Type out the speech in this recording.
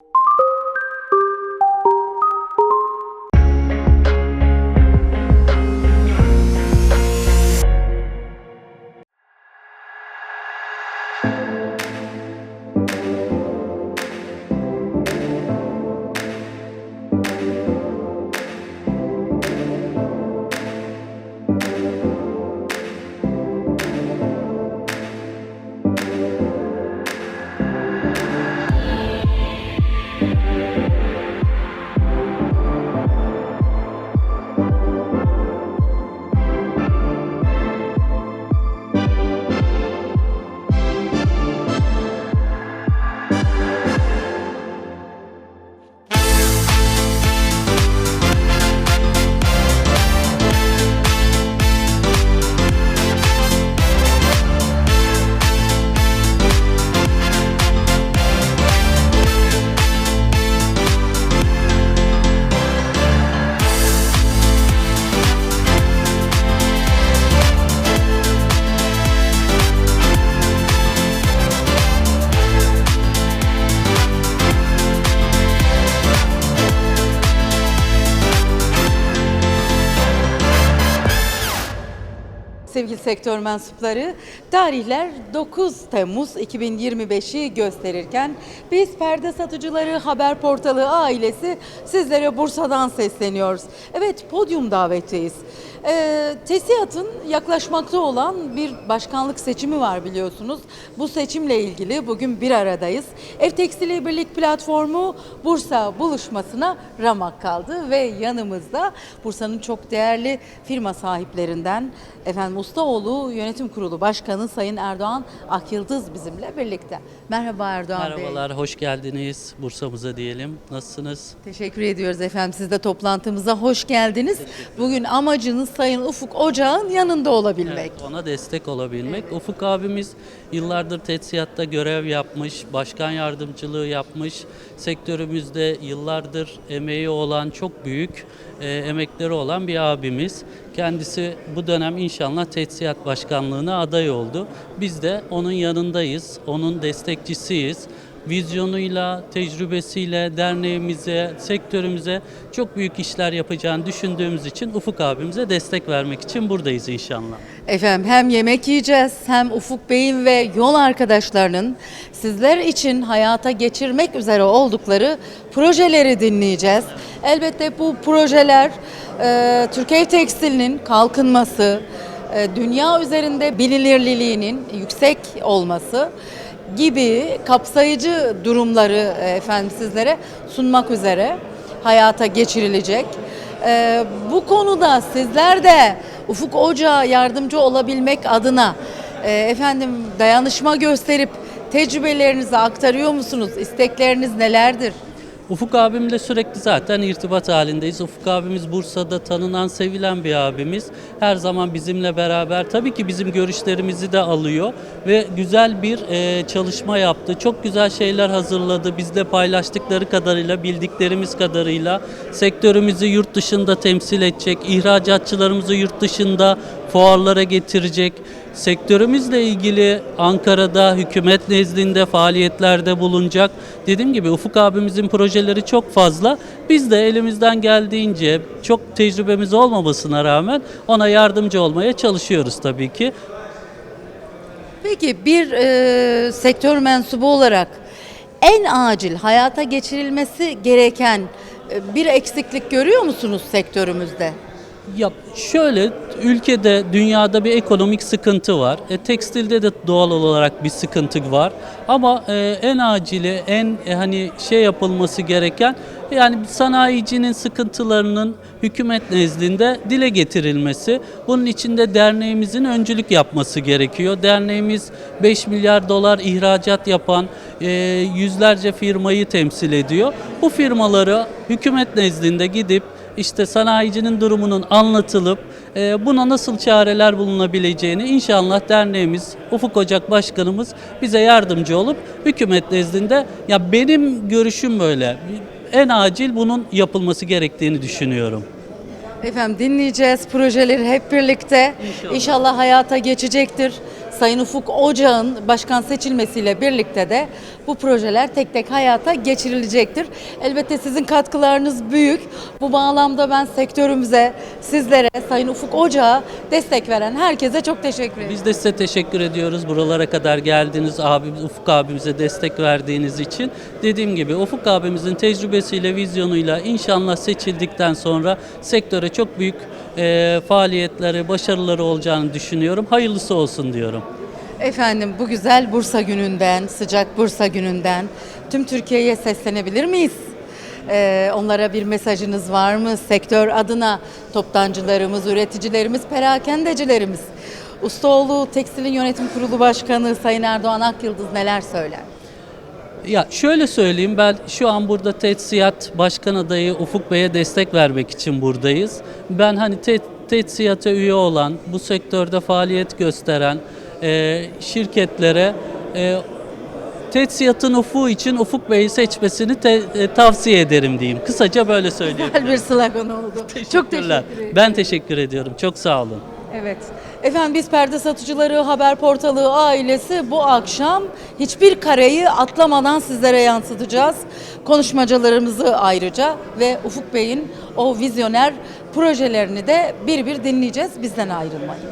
you Sevgili sektör mensupları, tarihler 9 Temmuz 2025'i gösterirken biz perde satıcıları haber portalı ailesi sizlere Bursa'dan sesleniyoruz. Evet, podyum davetteyiz. Ee, TESİAD'ın yaklaşmakta olan bir başkanlık seçimi var biliyorsunuz. Bu seçimle ilgili bugün bir aradayız. Ev Tekstili Birlik Platformu Bursa buluşmasına ramak kaldı ve yanımızda Bursa'nın çok değerli firma sahiplerinden efendim Ustaoğlu Yönetim Kurulu Başkanı Sayın Erdoğan Akyıldız bizimle birlikte. Merhaba Erdoğan Bey. Merhabalar, hoş geldiniz Bursa'mıza diyelim. Nasılsınız? Teşekkür ediyoruz efendim. Siz de toplantımıza hoş geldiniz. Bugün amacınız Sayın Ufuk Ocağ'ın yanında olabilmek. Evet, ona destek olabilmek. Ufuk abimiz yıllardır tetsiyatta görev yapmış, başkan yardımcılığı yapmış. Sektörümüzde yıllardır emeği olan, çok büyük e, emekleri olan bir abimiz. Kendisi bu dönem inşallah tetsiyat başkanlığına aday oldu. Biz de onun yanındayız, onun destekçisiyiz. Vizyonuyla, tecrübesiyle derneğimize, sektörümüze çok büyük işler yapacağını düşündüğümüz için Ufuk abimize destek vermek için buradayız inşallah. Efendim hem yemek yiyeceğiz hem Ufuk Bey'in ve yol arkadaşlarının sizler için hayata geçirmek üzere oldukları projeleri dinleyeceğiz. Elbette bu projeler e, Türkiye tekstilinin kalkınması, e, dünya üzerinde bilinirliliğinin yüksek olması gibi kapsayıcı durumları e, efendim sizlere sunmak üzere hayata geçirilecek. E, bu konuda sizler de Ufuk Ocağı yardımcı olabilmek adına e, efendim dayanışma gösterip tecrübelerinizi aktarıyor musunuz? İstekleriniz nelerdir? Ufuk abimle sürekli zaten irtibat halindeyiz. Ufuk abimiz Bursa'da tanınan, sevilen bir abimiz. Her zaman bizimle beraber tabii ki bizim görüşlerimizi de alıyor ve güzel bir e, çalışma yaptı. Çok güzel şeyler hazırladı. Bizle paylaştıkları kadarıyla, bildiklerimiz kadarıyla sektörümüzü yurt dışında temsil edecek, ihracatçılarımızı yurt dışında fuarlara getirecek. Sektörümüzle ilgili Ankara'da hükümet nezdinde faaliyetlerde bulunacak. Dediğim gibi Ufuk abimizin projeleri çok fazla. Biz de elimizden geldiğince çok tecrübemiz olmamasına rağmen ona yardımcı olmaya çalışıyoruz tabii ki. Peki bir e, sektör mensubu olarak en acil hayata geçirilmesi gereken e, bir eksiklik görüyor musunuz sektörümüzde? Ya şöyle ülkede dünyada bir ekonomik sıkıntı var. E, tekstilde de doğal olarak bir sıkıntı var. Ama e, en acili, en e, hani şey yapılması gereken yani sanayicinin sıkıntılarının hükümet nezdinde dile getirilmesi. Bunun için de derneğimizin öncülük yapması gerekiyor. Derneğimiz 5 milyar dolar ihracat yapan e, yüzlerce firmayı temsil ediyor. Bu firmaları hükümet nezdinde gidip işte sanayicinin durumunun anlatılıp e, buna nasıl çareler bulunabileceğini inşallah derneğimiz Ufuk Ocak Başkanımız bize yardımcı olup hükümet nezdinde ya benim görüşüm böyle en acil bunun yapılması gerektiğini düşünüyorum. Efendim dinleyeceğiz projeleri hep birlikte. İnşallah. İnşallah hayata geçecektir. Sayın Ufuk Ocağ'ın başkan seçilmesiyle birlikte de bu projeler tek tek hayata geçirilecektir. Elbette sizin katkılarınız büyük. Bu bağlamda ben sektörümüze, sizlere, Sayın Ufuk Ocağ'a destek veren herkese çok teşekkür ederim. Biz de size teşekkür ediyoruz. Buralara kadar geldiniz. Abimiz, Ufuk abimize destek verdiğiniz için. Dediğim gibi Ufuk abimizin tecrübesiyle, vizyonuyla inşallah seçildikten sonra sektöre çok büyük e, faaliyetleri, başarıları olacağını düşünüyorum. Hayırlısı olsun diyorum. Efendim bu güzel Bursa gününden, sıcak Bursa gününden tüm Türkiye'ye seslenebilir miyiz? Ee, onlara bir mesajınız var mı? Sektör adına toptancılarımız, üreticilerimiz, perakendecilerimiz. Ustaoğlu Tekstil'in yönetim kurulu başkanı Sayın Erdoğan Akyıldız neler söyler? Ya şöyle söyleyeyim ben şu an burada Tetsiyat Başkan adayı Ufuk Bey'e destek vermek için buradayız. Ben hani te, Tetsiyat'a üye olan, bu sektörde faaliyet gösteren e, şirketlere e, Tetsiyat'ın ufuğu için Ufuk Bey'i seçmesini te- e, tavsiye ederim diyeyim. Kısaca böyle söyleyeyim. Güzel bir slogan oldu. Çok teşekkür ederim. Ben teşekkür ediyorum. Çok sağ olun. Evet. Efendim biz Perde Satıcıları Haber Portalı ailesi bu akşam hiçbir kareyi atlamadan sizlere yansıtacağız. Konuşmacılarımızı ayrıca ve Ufuk Bey'in o vizyoner projelerini de bir bir dinleyeceğiz. Bizden ayrılmayın.